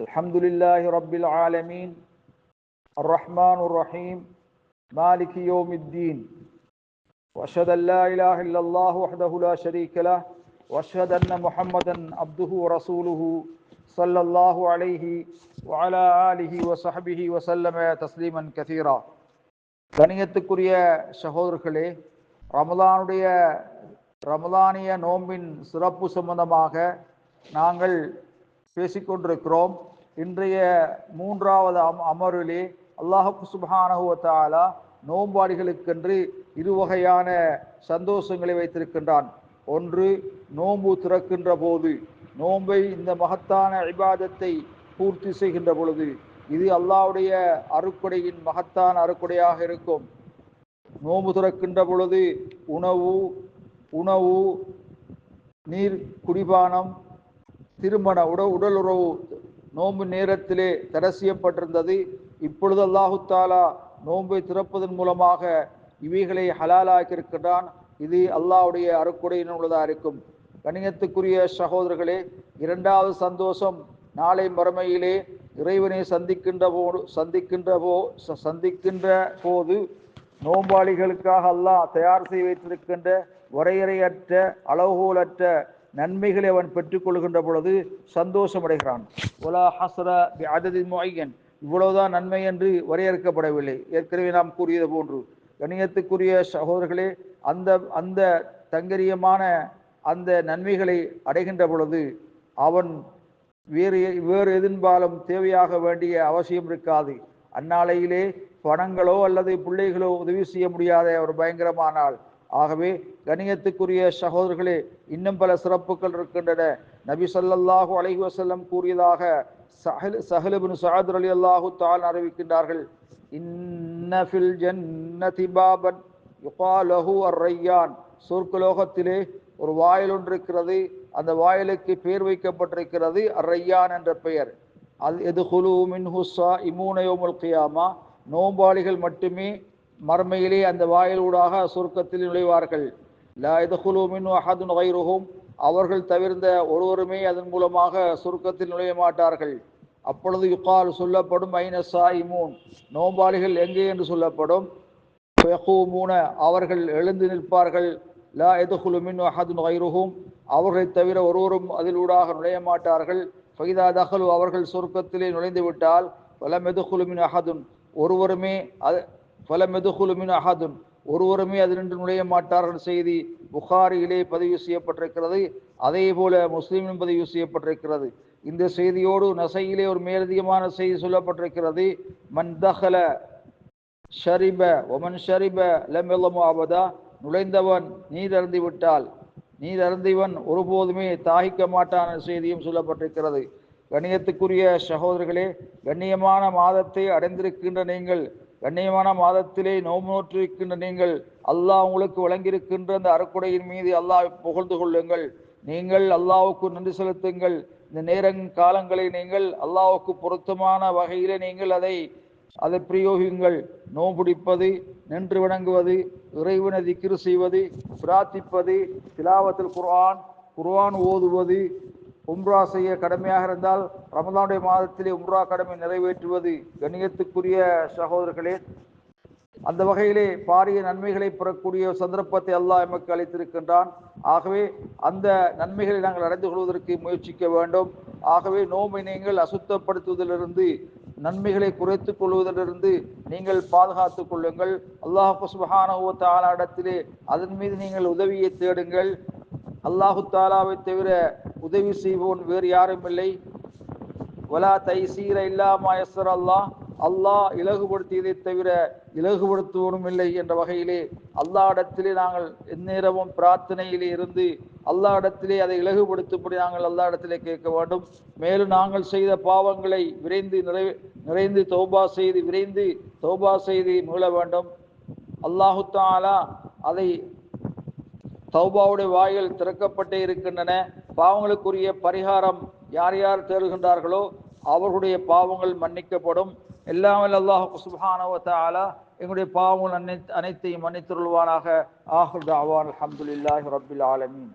الحمد لله رب العالمين الرحمن الرحيم مالك يوم الدين واشهد ان لا اله الا الله وحده لا شريك له واشهد ان محمدا عبده ورسوله صلى الله عليه وعلى اله وصحبه وسلم تسليما كثيرا கணியத்துக்குரிய சகோதரர்களே ரமலானுடைய ரமலானிய நோம்பின் சிறப்பு சம்பந்தமாக நாங்கள் பேசிக்கொண்டிருக்கிறோம். இன்றைய மூன்றாவது அம் அமர்விலே அல்லாஹு சுபானகுவத்தாலா நோம்பாடிகளுக்கென்று இரு வகையான சந்தோஷங்களை வைத்திருக்கின்றான். ஒன்று நோம்பு திறக்கின்ற போது நோன்பை இந்த மகத்தான இபாதத்தை பூர்த்தி செய்கின்ற பொழுது இது அல்லாவுடைய அறுக்குடையின் மகத்தான அறுக்குடையாக இருக்கும். நோம்பு திறக்கின்ற பொழுது உணவு உணவு நீர் குடிபானம் திருமண உட உடல் உறவு நோன்பு நேரத்திலே தடை செய்யப்பட்டிருந்தது இப்பொழுது அல்லாஹு தாலா நோன்பை திறப்பதன் மூலமாக இவைகளை ஹலாலாக்கியிருக்கின்றான் இது அல்லாஹுடைய அருக்குடையின் உள்ளதாக இருக்கும். கணியத்துக்குரிய சகோதரர்களே இரண்டாவது சந்தோஷம் நாளை மறுமையிலே இறைவனை சந்திக்கின்ற போ சந்திக்கின்ற போ சந்திக்கின்ற போது நோம்பாளிகளுக்காக அல்லாஹ் தயார் செய்து வைத்திருக்கின்ற வரையறையற்ற அளவுகோலற்ற நன்மைகளை அவன் பெற்றுக்கொள்கின்ற பொழுது சந்தோஷம் அடைகிறான் ஒலா ஹசர அததி இவ்வளவுதான் நன்மை என்று வரையறுக்கப்படவில்லை. ஏற்கனவே நாம் கூறியது போன்று. கணியத்துக்குரிய சகோதரர்களே அந்த அந்த தங்கரியமான அந்த நன்மைகளை அடைகின்ற பொழுது அவன் வேறு வேறு எதிர்பாலும் தேவையாக வேண்டிய அவசியம் இருக்காது. அந்நாளையிலே பணங்களோ அல்லது பிள்ளைகளோ உதவி செய்ய முடியாத ஒரு பயங்கரமானால். ஆகவே கணியத்துக்குரிய சகோதரர்களே இன்னும் பல சிறப்புகள் இருக்கின்றன. நபி சொல்லல்லாஹு அலஹி வசல்லம் கூறியதாக சஹல் சஹலுபின் சாதர் அலி அல்லாஹு தால் அறிவிக்கின்றார்கள். இன்னஃபில் ஜன்னதி பாபன் யுகாலஹு அர் ரையான் ஒரு வாயில் ஒன்று இருக்கிறது. அந்த வாயிலுக்கு பேர் வைக்கப்பட்டிருக்கிறது அர்ரையான் என்ற பெயர். அது எது ஹுலு மின் ஹுசா இமூனயோமுல் கியாமா. நோம்பாளிகள் மட்டுமே மர்மையிலே அந்த வாயிலூடாக சுருக்கத்தில் நுழைவார்கள். லா எதுகுலு மின் அஹதுன் வைருகும் அவர்கள் தவிர்ந்த ஒருவருமே அதன் மூலமாக சுருக்கத்தில் நுழைய மாட்டார்கள். அப்பொழுது யுக்கால் சொல்லப்படும் ஐனசா இமூன் நோம்பாளிகள் எங்கே என்று சொல்லப்படும்? மூன அவர்கள் எழுந்து நிற்பார்கள். லா எதுகுலுமின் அஹதுன் வைருகும் அவர்களை தவிர ஒருவரும் அதிலூடாக நுழைய மாட்டார்கள். ஃபைதா தஹலு. அவர்கள் சுருக்கத்திலே நுழைந்து விட்டால் பல மெது அஹதுன். ஒருவருமே அது பல மெதுகுலுமின் அஹதுன் ஒருவருமே அதினின்று நுழைய மாட்டார்கள். செய்தி புகாரியிலே பதிவு செய்யப்பட்டிருக்கிறது. அதே போல முஸ்லீமின் பதிவு செய்யப்பட்டிருக்கிறது. இந்த செய்தியோடு நசையிலே ஒரு மேலதிகமான செய்தி சொல்லப்பட்டிருக்கிறது. மன் தஹல ஷரிப ஒமன் ஷரிப லமெல்லமோ ஆபதா நுழைந்தவன் நீர் அருந்தி விட்டால் நீர் அருந்திவன் ஒருபோதுமே தாகிக்க மாட்டான செய்தியும் சொல்லப்பட்டிருக்கிறது. கண்ணியத்துக்குரிய சகோதரர்களே கண்ணியமான மாதத்தை அடைந்திருக்கின்ற நீங்கள் கண்ணியமான மாதத்திலே நோம்பு நோற்றிருக்கின்ற நீங்கள் அல்லாஹ் உங்களுக்கு வழங்கியிருக்கின்ற அந்த அறக்குடையின் மீது அல்லாஹ் புகழ்ந்து கொள்ளுங்கள். நீங்கள் அல்லாவுக்கு நன்றி செலுத்துங்கள். இந்த நேரங் காலங்களை நீங்கள் அல்லாவுக்கு பொருத்தமான வகையில் நீங்கள் அதை அதை பிரயோகிங்கள் நோம்பிடிப்பது நின்று வணங்குவது இறைவனை திக்ரு செய்வது பிரார்த்திப்பது திலாவத்தில் குர்ஆன் குர்ஆன் ஓதுவது உம்ரா செய்ய கடமையாக இருந்தால் ரமதானுடைய மாதத்திலே உம்ரா கடமை நிறைவேற்றுவது கணியத்துக்குரிய சகோதரர்களே. அந்த வகையிலே பாரிய நன்மைகளை பெறக்கூடிய சந்தர்ப்பத்தை அல்லாஹ் எமக்கு அளித்திருக்கின்றான். ஆகவே அந்த நன்மைகளை நாங்கள் அடைந்து கொள்வதற்கு முயற்சிக்க வேண்டும். ஆகவே நோம்பை நீங்கள் அசுத்தப்படுத்துவதிலிருந்து நன்மைகளை குறைத்து கொள்வதிலிருந்து நீங்கள் பாதுகாத்துக் கொள்ளுங்கள். அல்லாஹு சுபஹான இடத்திலே அதன் மீது நீங்கள் உதவியை தேடுங்கள். அல்லாஹு தாலாவை தவிர உதவி செய்வோன் வேறு யாரும் இல்லை. வலா தைசீர இல்லாமா எஸ்ஸர் அல்லாஹ். அல்லாஹ் இலகுபடுத்தியதை தவிர இலகுபடுத்துவனும் இல்லை என்ற வகையிலே அல்லா இடத்திலே நாங்கள் எந்நேரமும் பிரார்த்தனையிலே இருந்து அல்லா இடத்திலே அதை இலகுபடுத்தும்படி நாங்கள் அல்லா இடத்திலே கேட்க வேண்டும். மேலும் நாங்கள் செய்த பாவங்களை விரைந்து நிறை நிறைந்து தௌபா செய்து விரைந்து தௌபா செய்து மீள வேண்டும். அல்லாஹு தாலா அதை தௌபாவுடைய வாயில் திறக்கப்பட்டே இருக்கின்றன. பாவங்களுக்குரிய பரிகாரம் யார் யார் தேடுகின்றார்களோ அவர்களுடைய பாவங்கள் மன்னிக்கப்படும். எல்லாம் அல்லாஹ் சுப்ஹானஹு எங்களுடைய பாவங்கள் அனைத்தையும் மன்னித்துருள்வானாக. ஆஹுல் அவான் அல்ஹம்துலில்லாஹி ரப்பில் ஆலமீன்.